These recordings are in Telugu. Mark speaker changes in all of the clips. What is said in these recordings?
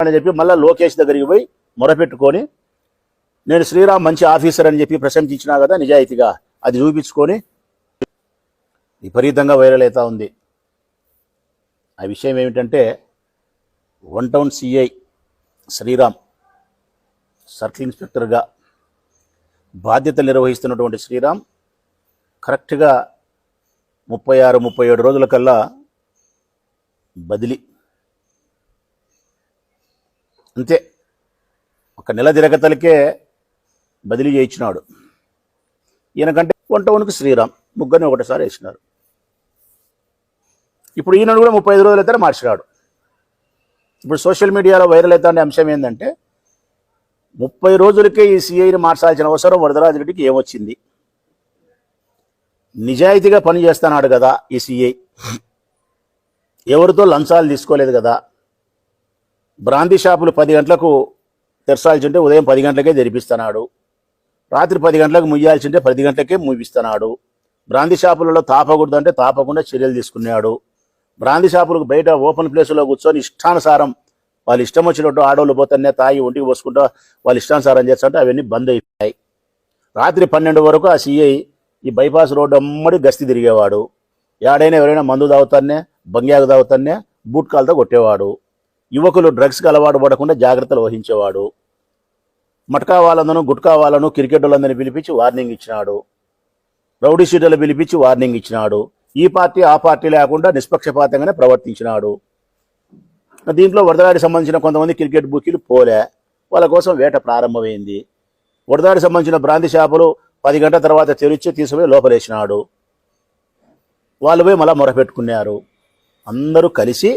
Speaker 1: అని చెప్పి మళ్ళీ లోకేష్ దగ్గరికి పోయి మొరపెట్టుకొని నేను శ్రీరామ్ మంచి ఆఫీసర్ అని చెప్పి ప్రశంసించినా కదా నిజాయితీగా అది చూపించుకొని విపరీతంగా వైరల్ అవుతా ఉంది. ఆ విషయం ఏమిటంటే one town CI Sriram circle ఇన్స్పెక్టర్గా బాధ్యతలు నిర్వహిస్తున్నటువంటి శ్రీరామ్ కరెక్ట్గా ముప్పై ఆరు ముప్పై ఏడు రోజుల కల్లా బదిలీ అంతే. ఒక నెల తిరగతలకే బదిలీ చేయించినాడు. ఈయనకంటే వంట వణుకు శ్రీరామ్ ముగ్గురిని ఒకటేసారి వేసినారు. ఇప్పుడు ఈయన కూడా ముప్పై ఐదు రోజులు అయితే మార్చినాడు. ఇప్పుడు సోషల్ మీడియాలో వైరల్ అవుతున్న అంశం ఏంటంటే ముప్పై రోజులకే ఈ సిఐని మార్చాల్సిన అవసరం వరదరాజరెడ్డికి ఏమొచ్చింది? నిజాయితీగా పని చేస్తున్నాడు కదా ఈ సిఐ. ఎవరితో లంచాలు తీసుకోలేదు కదా? బ్రాంతి షాపులు పది గంటలకు తెరచాల్సింటే ఉదయం పది గంటలకే తెరిపిస్తున్నాడు రాత్రి పది గంటలకు ముయ్యాల్సింటే పది గంటలకే ముగిస్తున్నాడు బ్రాంతి షాపులలో తాపకూడదంటే తాపకుండా చర్యలు తీసుకున్నాడు. బ్రాంతి షాపులకు బయట ఓపెన్ ప్లేస్లో కూర్చొని ఇష్టానుసారం వాళ్ళు ఇష్టం వచ్చినట్టు ఆడవాళ్ళు పోతానే తాగి ఒంటికి పోసుకుంటూ వాళ్ళు ఇష్టానుసారం చేస్తుంటే అవన్నీ బంద్ అయిపోయాయి. రాత్రి పన్నెండు వరకు ఆ సీఐ ఈ బైపాస్ రోడ్డు అమ్మడి గస్తీ తిరిగేవాడు. ఏడైనా ఎవరైనా మందు తాగుతానే బంగ్యాకు తాగుతానే బూట్ కాలుతో కొట్టేవాడు. యువకులు డ్రగ్స్కి అలవాటు పడకుండా జాగ్రత్తలు వహించేవాడు. మట్కా వాళ్ళందరూ గుట్కా వాళ్ళను క్రికెట్ వాళ్ళందరినీ పిలిపించి వార్నింగ్ ఇచ్చినాడు. రౌడీ షీటర్లు పిలిపించి వార్నింగ్ ఇచ్చినాడు. ఈ పార్టీ ఆ పార్టీ లేకుండా నిష్పక్షపాతంగానే ప్రవర్తించినాడు. దీంట్లో వరదలాడికి సంబంధించిన కొంతమంది క్రికెట్ బుకీలు పోలే. వాళ్ళ కోసం వేట ప్రారంభమైంది. వరదాడికి సంబంధించిన బ్రాంతి చేపలు పది గంటల తర్వాత తెరిచి తీసుకుపోయి లోపలేసినాడు. వాళ్ళు పోయి మళ్ళీ మొరపెట్టుకున్నారు. అందరూ కలిసి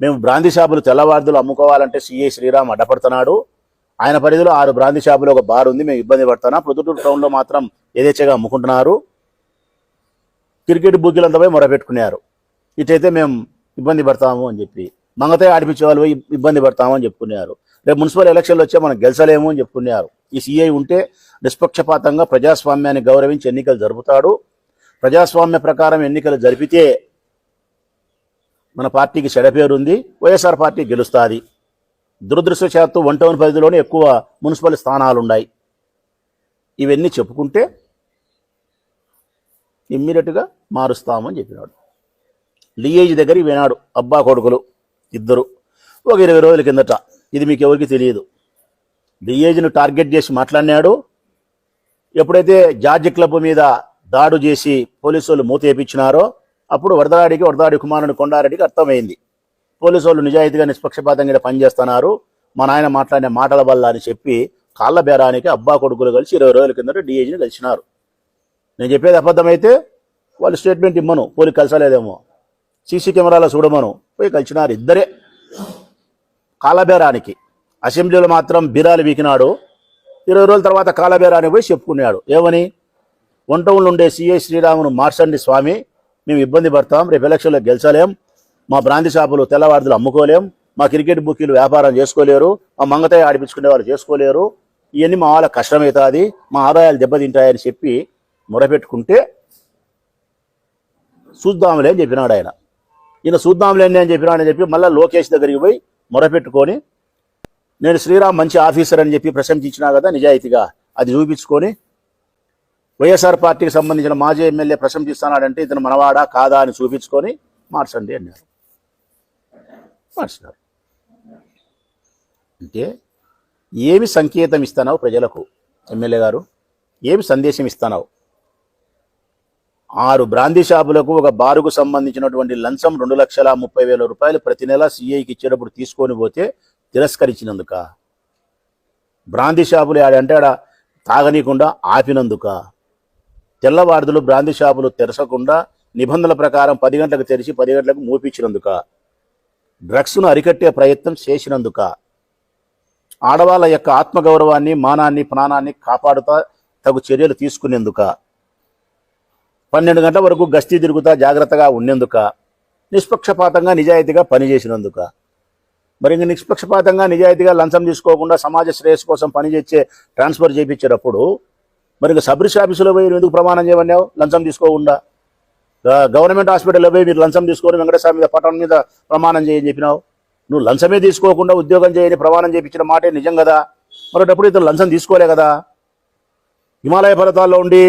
Speaker 1: మేము బ్రాంతి షాపులు తెల్లవార్దులు అమ్ముకోవాలంటే సిఐ శ్రీరామ్ అడ్డపడుతున్నాడు. ఆయన పరిధిలో ఆరు బ్రాంతి షాపులు ఒక బార్ ఉంది మేము ఇబ్బంది పడుతున్నాం. ప్రొద్దుటూరు టౌన్లో మాత్రం ఏదేచ్ఛగా అమ్ముకుంటున్నారు. క్రికెట్ బుగ్గిలంతా పోయి మొరపెట్టుకున్నారు. ఇటైతే మేము ఇబ్బంది పడతాము అని చెప్పి మంగతే ఆడిపించే వాళ్ళు ఇబ్బంది పడతాము అని చెప్పుకున్నారు. రేపు మున్సిపల్ ఎలక్షన్లు వచ్చే మనం గెలిచలేము అని చెప్పుకున్నారు. ఈ సీఐ ఉంటే నిష్పక్షపాతంగా ప్రజాస్వామ్యాన్ని గౌరవించి ఎన్నికలు జరుపుతాడు. ప్రజాస్వామ్య ప్రకారం ఎన్నికలు జరిపితే మన పార్టీకి చెడపేరు ఉంది వైఎస్ఆర్ పార్టీ గెలుస్తుంది. దురదృష్టవశాత్తు వన్ టౌన్ పరిధిలోనే ఎక్కువ మున్సిపల్ స్థానాలు ఉన్నాయి ఇవన్నీ చెప్పుకుంటే ఇమ్మీడియట్గా మారుస్తామని చెప్పినాడు. లియేజ్ దగ్గరికి వినాడు అబ్బా కొడుకులు ఇద్దరు. ఒక ఇరవై రోజుల కిందట ఇది మీకు ఎవరికి తెలియదు. లియేజ్ను టార్గెట్ చేసి మాట్లాడినాడు. ఎప్పుడైతే జార్జ్ క్లబ్ మీద దాడు చేసి పోలీసు వాళ్ళు మూతేపించినారో అప్పుడు వరదలాడికి వరదాడి కుమారుని కొండారెడ్డికి అర్థమైంది. పోలీసు వాళ్ళు నిజాయితీగా నిష్పక్షపాతంగా పనిచేస్తున్నారు. మా నాయన మాట్లాడిన మాటల వల్ల అని చెప్పి కాళ్ళ బేరానికి అబ్బా కొడుకులు కలిసి ఇరవై రోజుల కిందట డిఐజీని కలిసినారు నేను చెప్పేది అబద్ధమైతే వాళ్ళు స్టేట్మెంట్ ఇమ్మను పోలీసు కలిసలేదేమో. సీసీ కెమెరాలో చూడమను పోయి కలిసినారు ఇద్దరే. కాలబేరానికి అసెంబ్లీలో మాత్రం బిరాలు వీకినాడు. ఇరవై రోజుల తర్వాత కాలబేరానికి పోయి చెప్పుకున్నాడు. ఏమని? వంటవులు ఉండే సిఐ శ్రీరామును మార్చండి స్వామి. మేము ఇబ్బంది పడతాం. రేపు ఎలక్షన్లో గెలిచలేం. మా బ్రాంతి షాపులు తెల్లవారుదలు అమ్ముకోలేం. మా క్రికెట్ బుకీలు వ్యాపారం చేసుకోలేరు. మా మంగతాయి ఆడిపించుకునే వాళ్ళు చేసుకోలేరు. ఇవన్నీ మా వాళ్ళ కష్టమవుతుంది మా ఆదాయాలు దెబ్బతింటాయని చెప్పి మొరపెట్టుకుంటే చూద్దాంలే అని చెప్పినాడు ఆయన. ఈయన చూద్దాంలేండి అని చెప్పినాడని చెప్పి మళ్ళీ లోకేష్ దగ్గరికి పోయి మొరపెట్టుకొని నేను శ్రీరామ్ మంచి ఆఫీసర్ అని చెప్పి ప్రశంసించినా కదా నిజాయితీగా అది చూపించుకొని వైఎస్ఆర్ పార్టీకి సంబంధించిన మాజీ ఎమ్మెల్యే ప్రశంసిస్తున్నాడంటే ఇతను మనవాడా కాదా అని చూపించుకొని మార్చండి అన్నారు. మార్చినారు. అంటే ఏమి సంకేతం ఇస్తున్నావు ప్రజలకు? ఎమ్మెల్యే గారు ఏమి సందేశం ఇస్తున్నావు ఆరు బ్రాందీ షాపులకు ఒక బారుకు సంబంధించినటువంటి లంచం రెండు లక్షల ముప్పై వేల రూపాయలు ప్రతి నెల సీఐకి ఇచ్చేటప్పుడు తీసుకొని పోతే తిరస్కరించినందుక? బ్రాందీ షాపులు ఆడంటే ఆడ తాగనీయకుండా ఆపినందుక? తెల్లవారుదులు బ్రాందీ షాపులు తెరచకుండా నిబంధనల ప్రకారం పది గంటలకు తెరిచి పది గంటలకు మూపించినందుక డ్రగ్స్ను అరికట్టే ప్రయత్నం చేసినందుక ఆడవాళ్ళ యొక్క ఆత్మగౌరవాన్ని మానాన్ని ప్రాణాన్ని కాపాడుతా తగు చర్యలు తీసుకునేందుక పన్నెండు గంటల వరకు గస్తీ తిరుగుతా జాగ్రత్తగా ఉండేందుక నిష్పక్షపాతంగా నిజాయితీగా పనిచేసినందుక. మరి ఇంక నిష్పక్షపాతంగా నిజాయితీగా లంచం తీసుకోకుండా సమాజ శ్రేయస్సు కోసం పనిచేసే ట్రాన్స్ఫర్ చేయించేటప్పుడు మరి ఇంకా సబ్ రిజిస్టర్ ఆఫీసులో పోయి ఎందుకు ప్రమాణం చేయమన్నావు? లంచం తీసుకోకుండా. గవర్నమెంట్ హాస్పిటల్లో పోయి మీరు లంచం తీసుకొని వెంకటేశ్వర మీద పట్టణం మీద ప్రమాణం చేయని చెప్పినావు. నువ్వు లంచమే తీసుకోకుండా ఉద్యోగం చేయని ప్రమాణం చేయించిన మాటే నిజం కదా? మరొకప్పుడు ఇతను లంచం తీసుకోలే కదా? హిమాలయ పర్వతాల్లో ఉండి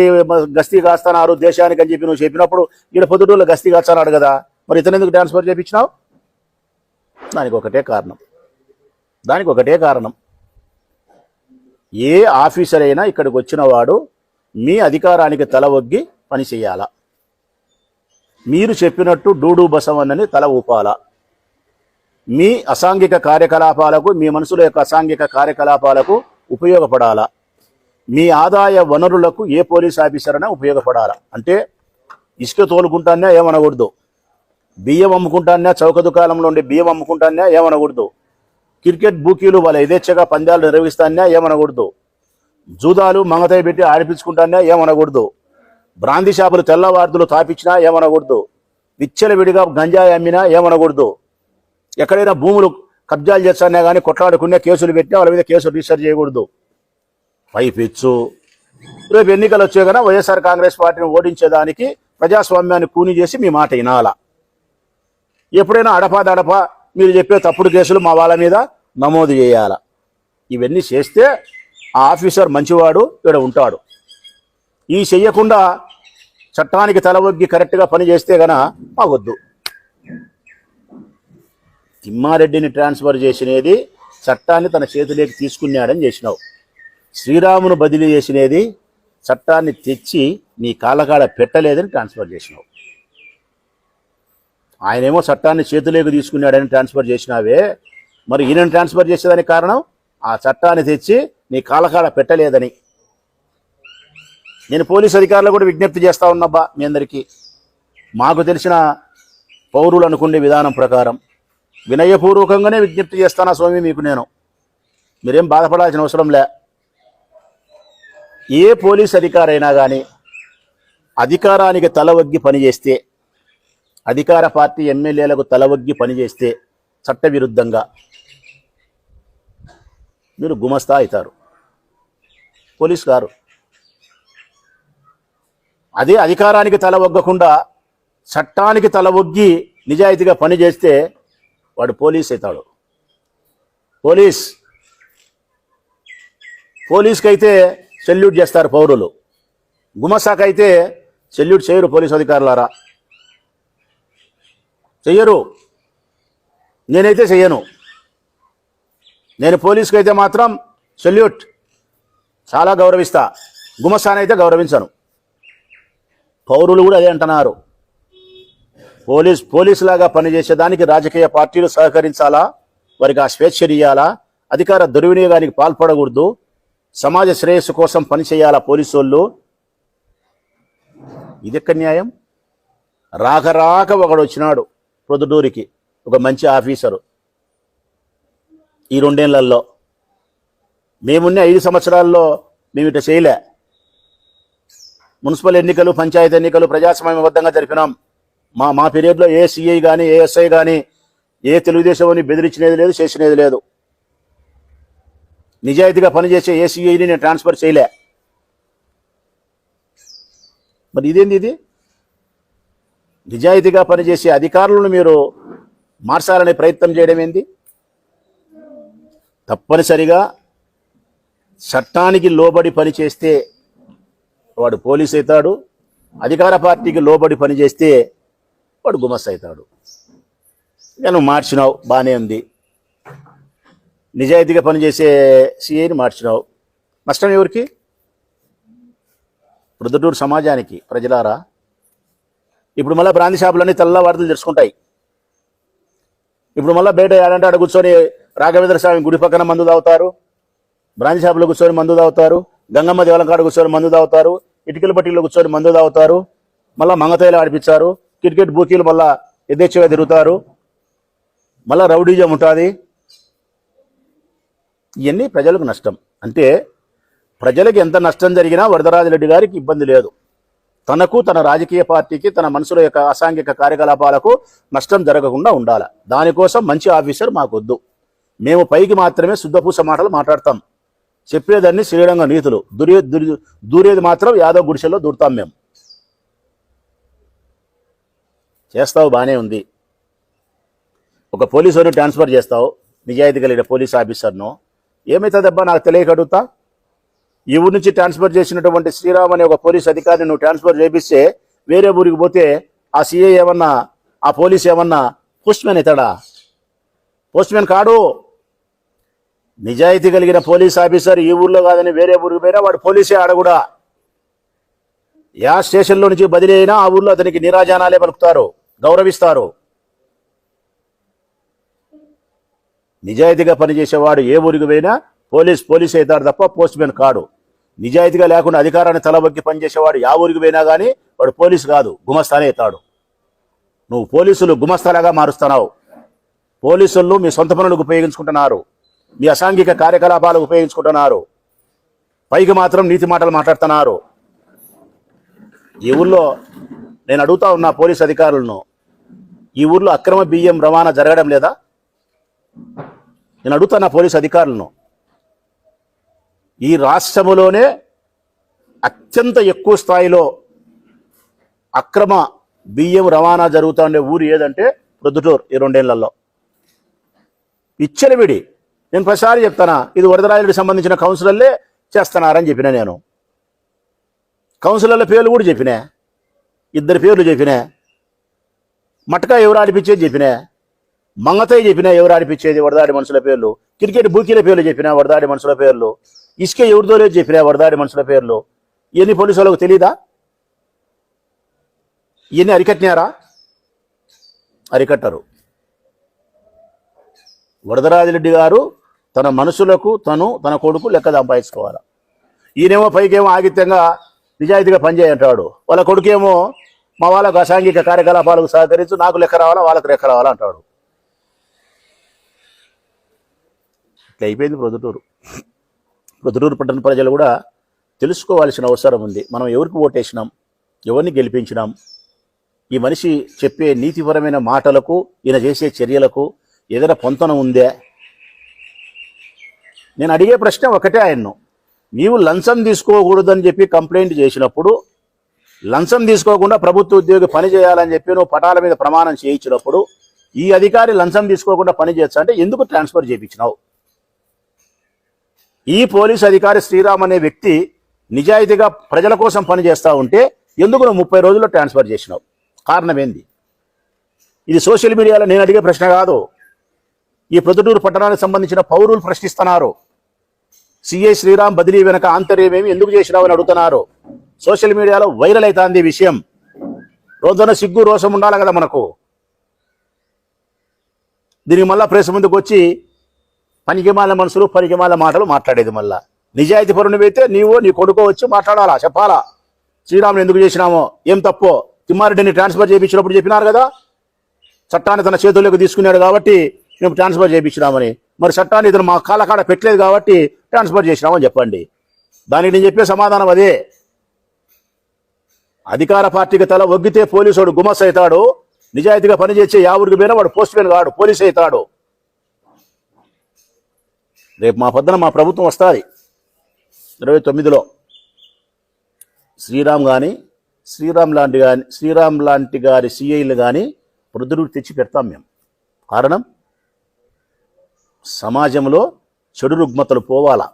Speaker 1: గస్తీ కాస్తానారు దేశానికి అని చెప్పి నువ్వు చెప్పినప్పుడు ఈడ పొద్దుటూరులో గస్తీ కాస్తున్నాడు కదా? మరి ఇతను ఎందుకు ట్రాన్స్ఫర్ చేయించినావు? దానికి ఒకటే కారణం. దానికి ఒకటే కారణం. ఏ ఆఫీసర్ అయినా ఇక్కడికి వచ్చినవాడు మీ అధికారానికి తల ఒగ్గి పని చేయాలా? మీరు చెప్పినట్టు డూడు బసవన్నని తల ఊపాలా? మీ అసాంఘిక కార్యకలాపాలకు మీ మనసుల యొక్క అసాంఘిక కార్యకలాపాలకు ఉపయోగపడాలా? మీ ఆదాయ వనరులకు ఏ పోలీస్ ఆఫీసర్ అయినా ఉపయోగపడాలా? అంటే ఇసుక తోలుకుంటానే ఏమనకూడదు. బియ్యం అమ్ముకుంటానే చౌక దుకాణంలో ఉండి బియ్యం అమ్ముకుంటానే ఏమనకూడదు. క్రికెట్ బూకీలు వాళ్ళ యథేచ్ఛగా పందాలు నిర్వహిస్తానే ఏమనకూడదు. జూదాలు మంగతాయి పెట్టి ఆడిపించుకుంటానే ఏమనకూడదు. బ్రాంది షాపులు తెల్లవార్దులు తాపించినా ఏమనకూడదు. విచ్చలవిడిగా గంజాయి అమ్మినా ఏమనకూడదు. ఎక్కడైనా భూములు కబ్జాలు చేస్తానే కానీ కొట్లాడుకునే కేసులు పెట్టినా వాళ్ళ మీద కేసులు రిజిస్టర్ చేయకూడదు. పైపిచ్చు రేపు ఎన్నికలు వచ్చే కదా వైఎస్ఆర్ కాంగ్రెస్ పార్టీని ఓడించేదానికి ప్రజాస్వామ్యాన్ని కూని చేసి మీ మాట వినాల. ఎప్పుడైనా అడపా దడపా మీరు చెప్పే తప్పుడు కేసులు మా వాళ్ళ మీద నమోదు చేయాల. ఇవన్నీ చేస్తే ఆ ఆఫీసర్ మంచివాడు ఇక్కడ ఉంటాడు. ఈ చెయ్యకుండా చట్టానికి తల కరెక్ట్గా పని చేస్తే గన మాకొద్దు తిమ్మారెడ్డిని ట్రాన్స్ఫర్ చేసినది చట్టాన్ని తన చేతిలోకి తీసుకున్నాడని చేసినావు. శ్రీరామును బదిలీ చేసినది చట్టాన్ని తెచ్చి నీ కాళ్ళకాడ పెట్టలేదని ట్రాన్స్ఫర్ చేసినావు. ఆయనేమో చట్టాన్ని చేతిలోకి తీసుకున్నాడని ట్రాన్స్ఫర్ చేసినావే. మరి ఈయన ట్రాన్స్ఫర్ చేసేదానికి కారణం? ఆ చట్టాన్ని తెచ్చి నీ కాలకాడ పెట్టలేదని. నేను పోలీస్ అధికారులు కూడా విజ్ఞప్తి చేస్తా ఉన్నబ్బా మీ అందరికీ. మాకు తెలిసిన పౌరులు అనుకునే విధానం ప్రకారం. వినయపూర్వకంగానే విజ్ఞప్తి చేస్తానా స్వామి మీకు నేను? మీరేం బాధపడాల్సిన అవసరం లే. ఏ పోలీస్ అధికారైనా కానీ అధికారానికి తల వగ్గి పనిచేస్తే అధికార పార్టీ ఎమ్మెల్యేలకు తలవగ్గి పనిచేస్తే చట్టవిరుద్ధంగా మీరు గుమస్తా అవుతారు పోలీస్ గారు. అదే అధికారానికి తల ఒగ్గకుండా చట్టానికి తల ఒగ్గి నిజాయితీగా పనిచేస్తే వాడు పోలీస్ అవుతాడు పోలీస్. పోలీస్కి అయితే సెల్యూట్ చేస్తారు పౌరులు. గుమసాకైతే సెల్యూట్ చేయరు పోలీస్ అధికారులారా. చెయ్యరు. నేనైతే చెయ్యను. నేను పోలీస్కి అయితే మాత్రం సెల్యూట్. చాలా గౌరవిస్తా. గుమస్తానైతే గౌరవించను. పౌరులు కూడా అదే అంటున్నారు. పోలీస్ పోలీసులాగా పనిచేసేదానికి రాజకీయ పార్టీలు సహకరించాలా? వారికి ఆ స్వేచ్ఛ ఇయ్యాలా? అధికార దుర్వినియోగానికి పాల్పడకూడదు. సమాజ శ్రేయస్సు కోసం పనిచేయాలా పోలీసు వాళ్ళు ఇది న్యాయం? రాకరాక ఒకడు వచ్చినాడు. ప్రొద్దుటూరికి ఒక మంచి ఆఫీసరు. ఈ రెండేళ్ళలో మేమున్న ఐదు సంవత్సరాల్లో మేము ఇట్లా చేయలే. మున్సిపల్ ఎన్నికలు పంచాయతీ ఎన్నికలు ప్రజాస్వామ్యబద్ధంగా జరిపినాం. మా మా పీరియడ్లో ఏ సిఐ కానీ ఏ ఎస్ఐ కానీ ఏ తెలుగుదేశం అని బెదిరించినది లేదు చేసినది లేదు. నిజాయితీగా పనిచేసే ఏ సిఐని నేను ట్రాన్స్ఫర్ చేయలే. మరి ఇదేంది ఇది? నిజాయితీగా పనిచేసే అధికారులను మీరు మార్చాలనే ప్రయత్నం చేయడం ఏంది? తప్పనిసరిగా చట్టానికి లోబడి పనిచేస్తే వాడు పోలీస్ అవుతాడు అధికార పార్టీకి లోబడి పనిచేస్తే వాడు గుమస్ అవుతాడు. నువ్వు మార్చినావు బాగానే ఉంది. నిజాయితీగా పనిచేసే సిఐని మార్చినావు. నష్టం ఎవరికి? ప్రొద్దుటూరు సమాజానికి ప్రజలారా. ఇప్పుడు మళ్ళీ బ్రాంతి షాపులన్నీ తెల్లవారులు తెరుచుకుంటాయి. ఇప్పుడు మళ్ళీ బయట ఏడంటే ఆడ కూర్చొని రాఘవేంద్ర స్వామి గుడి పక్కన మందు తాగుతారు. బ్రాంతి షాపులో కూర్చొని మందు తాగుతారు. గంగమ్మ దేవాలయం కాడ కూర్చొని మందు తాగుతారు. ఇటుకల పట్టిలో కూర్చొని మందు తాగుతారు. మళ్ళీ మంగతైలు ఆడిపించారు క్రికెట్ బూకీలు మళ్ళా యథేచ్ఛగా తిరుగుతారు. మళ్ళీ రౌడీజం ఉంటుంది. ఇవన్నీ ప్రజలకు నష్టం. అంటే ప్రజలకు ఎంత నష్టం జరిగినా వరదరాజరెడ్డి గారికి ఇబ్బంది లేదు. తనకు తన రాజకీయ పార్టీకి తన మనసుల యొక్క అసాంఘిక కార్యకలాపాలకు నష్టం జరగకుండా ఉండాలి. దానికోసం మంచి ఆఫీసర్ మాకొద్దు. మేము పైకి మాత్రమే శుద్ధపూస మాటలు మాట్లాడతాం. చెప్పేదాన్ని శ్రీరంగ నీతులు. దురే దూరేది మాత్రం యాదవ్ గుడిసెలో దూరుతాం మేము. చేస్తావు బాగానే ఉంది. ఒక పోలీసు ట్రాన్స్ఫర్ చేస్తావు నిజాయితీ కలిగిన పోలీస్ ఆఫీసర్ను. ఏమవుతుందబ్బా నాకు తెలియక అడుగుతా? ఈ ఊరి నుంచి ట్రాన్స్ఫర్ చేసినటువంటి శ్రీరామ్ అనే ఒక పోలీస్ అధికారిని నువ్వు ట్రాన్స్ఫర్ చేపిస్తే వేరే ఊరికి పోతే ఆ సీఏ ఏమన్నా ఆ పోలీస్ ఏమన్నా పోస్ట్మెన్ మ్యాన్ అవుతాడా? పోస్ట్మెన్ కాడు. నిజాయితీ కలిగిన పోలీస్ ఆఫీసర్ ఈ ఊర్లో కాదని వేరే ఊరికి పోయినా వాడు పోలీసే ఆడ కూడా. యా స్టేషన్లో నుంచి బదిలీ అయినా ఆ ఊర్లో అతనికి నిరాజానాలే పలుకుతారు గౌరవిస్తారు. నిజాయితీగా పనిచేసేవాడు ఏ ఊరికి పోయినా పోలీస్ పోలీస్ అవుతాడు తప్ప పోస్ట్ మ్యాన్ కాడు. నిజాయితీగా లేకుండా అధికారాన్ని తలబొక్కి పనిచేసేవాడు యా ఊరికి పోయినా కానీ వాడు పోలీసు కాదు గుమస్తానే అవుతాడు నువ్వు పోలీసులు గుమస్తాలాగా మారుస్తున్నావు. పోలీసులు మీ సొంత పనులకు ఉపయోగించుకుంటున్నారు. మీ అసాంఘిక కార్యకలాపాలకు ఉపయోగించుకుంటున్నారు. పైకి మాత్రం నీతి మాటలు మాట్లాడుతున్నారు. ఈ ఊళ్ళో నేను అడుగుతా ఉన్నా పోలీస్ అధికారులను ఈ ఊర్లో అక్రమ బియ్యం రవాణా జరగడం లేదా? నేను అడుగుతున్నా పోలీస్ అధికారులను. ఈ రాష్ట్రములోనే అత్యంత ఎక్కువ స్థాయిలో అక్రమ బియ్యం రవాణా జరుగుతూ ఉండే ఊరు ఏదంటే ప్రొద్దుటూరు ఈ రెండేళ్ళలో. ఇచ్చలవిడి నేను ప్రతిసారి చెప్తానా ఇది వరదరాయుడికి సంబంధించిన కౌన్సిలర్లే చేస్తున్నారని చెప్పిన నేను. కౌన్సిలర్ల పేర్లు కూడా చెప్పినా ఇద్దరు పేర్లు చెప్పినా మటకా ఎవరు ఆడిపించేది చెప్పినా మంగతయ్య చెప్పినా ఎవరు ఆడిపించేది వరదాడి మనుషుల పేర్లు క్రికెట్ బూకీల పేర్లు చెప్పినా వరదాడి మనుషుల పేర్లు ఇసుక ఎవరిదో లేదు చెప్పినా వరదాడి మనుషుల పేర్లు. ఇవన్నీ పోలీసు వాళ్ళకు తెలీదా? ఇవన్నీ అరికట్టినారా? అరికట్టరు. వరదరాజిరెడ్డి గారు తన మనుషులకు తను తన కొడుకు లెక్క సంపాదించుకోవాలి. ఈయనేమో పైకేమో ఆగిత్యంగా నిజాయితీగా పనిచేయంటాడు. వాళ్ళ కొడుకేమో మా వాళ్ళకు అసాంఘిక కార్యకలాపాలకు సహకరించు నాకు లెక్క రావాలా వాళ్ళకి లెక్క రావాలా అంటాడు. ఇట్లా అయిపోయింది ప్రొద్దుటూరు ప్రొద్దుటూరు పట్టణ ప్రజలు కూడా తెలుసుకోవాల్సిన అవసరం ఉంది. మనం ఎవరికి ఓటేసినాం? ఎవరిని గెలిపించినాం? ఈ మనిషి చెప్పే నీతిపరమైన మాటలకు ఈయన చేసే చర్యలకు ఏదైనా పొంతన ఉందే? నేను అడిగే ప్రశ్న ఒకటే ఆయన్ను. నీవు లంచం తీసుకోకూడదని చెప్పి కంప్లైంట్ చేసినప్పుడు లంచం తీసుకోకుండా ప్రభుత్వ ఉద్యోగి పని చేయాలని చెప్పి నువ్వు పటాల మీద ప్రమాణం చేయించినప్పుడు ఈ అధికారి లంచం తీసుకోకుండా పని చేయొచ్చు అంటే ఎందుకు ట్రాన్స్ఫర్ చేయించినావు? ఈ పోలీస్ అధికారి శ్రీరామ్ అనే వ్యక్తి నిజాయితీగా ప్రజల కోసం పనిచేస్తూ ఉంటే ఎందుకు నువ్వు ముప్పై రోజుల్లో ట్రాన్స్ఫర్ చేసినావు? కారణం ఏంది? ఇది సోషల్ మీడియాలో నేను అడిగే ప్రశ్న కాదు. ఈ ప్రొద్దుటూరు పట్టణానికి సంబంధించిన పౌరులు ప్రశ్నిస్తున్నారు. సిఐ శ్రీరామ్ బదిలీ వెనక ఆంతర్యమేమి ఎందుకు చేసినావని అడుగుతున్నారు. సోషల్ మీడియాలో వైరల్ అవుతుంది విషయం. రోజున సిగ్గు రోషం ఉండాలి కదా మనకు. దీనికి మళ్ళా ప్రెస్ ముందుకు వచ్చి పనికిమాల మనుషులు పనికిమాల మాటలు మాట్లాడేది మళ్ళా. నిజాయితీ పరునివైతే నీవు నీ కొడుకో వచ్చి మాట్లాడాలా? చెప్పాలా? శ్రీరాములు ఎందుకు చేసినామో? ఏం తప్పో? తిమ్మారెడ్డిని ట్రాన్స్ఫర్ చేయించినప్పుడు చెప్పినారు కదా? చట్టాన్ని తన చేతుల్లోకి తీసుకున్నాడు కాబట్టి మేము ట్రాన్స్ఫర్ చేయించినామని. మరి చట్టాన్ని ఇతను మా కాళ్ళకాడ పెట్టలేదు కాబట్టి ట్రాన్స్ఫర్ చేసినామని చెప్పండి. దానికి నేను చెప్పే సమాధానం అదే. అధికార పార్టీకి తల ఒగ్గితే వాడు గుమస్ అవుతాడు నిజాయితీగా పనిచేసే యావురికి పోయినా వాడు పోస్ట్ కాడు పోలీస్ అవుతాడు రేపు మా పొద్దున మా ప్రభుత్వం వస్తుంది. ఇరవై తొమ్మిదిలో. శ్రీరామ్ కానీ శ్రీరామ్ లాంటి కానీ శ్రీరామ్ లాంటి గారి సిఐలు కానీ వృద్ధుడు తెచ్చి పెడతాం మేము. కారణం? సమాజంలో చెడు రుగ్మతలు పోవాలా?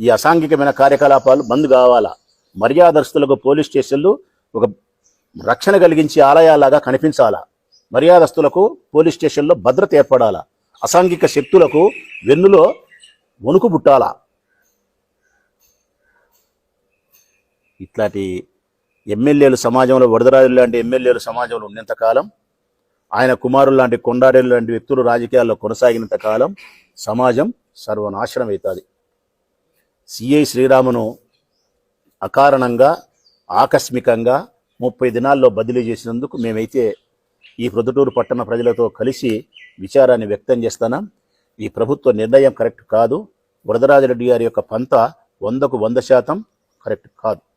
Speaker 1: ఈ అసాంఘికమైన కార్యకలాపాలు బంద్ కావాలా? మర్యాదస్తులకు పోలీస్ స్టేషన్లు ఒక రక్షణ కలిగించే ఆలయాలాగా కనిపించాలా? మర్యాదస్తులకు పోలీస్ స్టేషన్లో భద్రత ఏర్పడాలా? అసాంఘిక శక్తులకు వెన్నులో వణుకు పుట్టాల? ఇట్లాంటి ఎమ్మెల్యేలు సమాజంలో వరదరాజులు లాంటి ఎమ్మెల్యేలు సమాజంలో ఉన్నంత కాలం ఆయన కుమారులు లాంటి కొండారెలు లాంటి వ్యక్తులు రాజకీయాల్లో కొనసాగినంత కాలం సమాజం సర్వనాశనం అవుతుంది. సిఐ శ్రీరామును అకారణంగా ఆకస్మికంగా ముప్పై దినాల్లో బదిలీ చేసినందుకు మేమైతే ఈ ప్రొద్దుటూరు పట్టణ ప్రజలతో కలిసి విచారాన్ని వ్యక్తం చేస్తున్నాం. ఈ ప్రభుత్వ నిర్ణయం కరెక్ట్ కాదు. వరదరాజరెడ్డి గారి యొక్క పంత వందకు వంద శాతం కరెక్ట్ కాదు.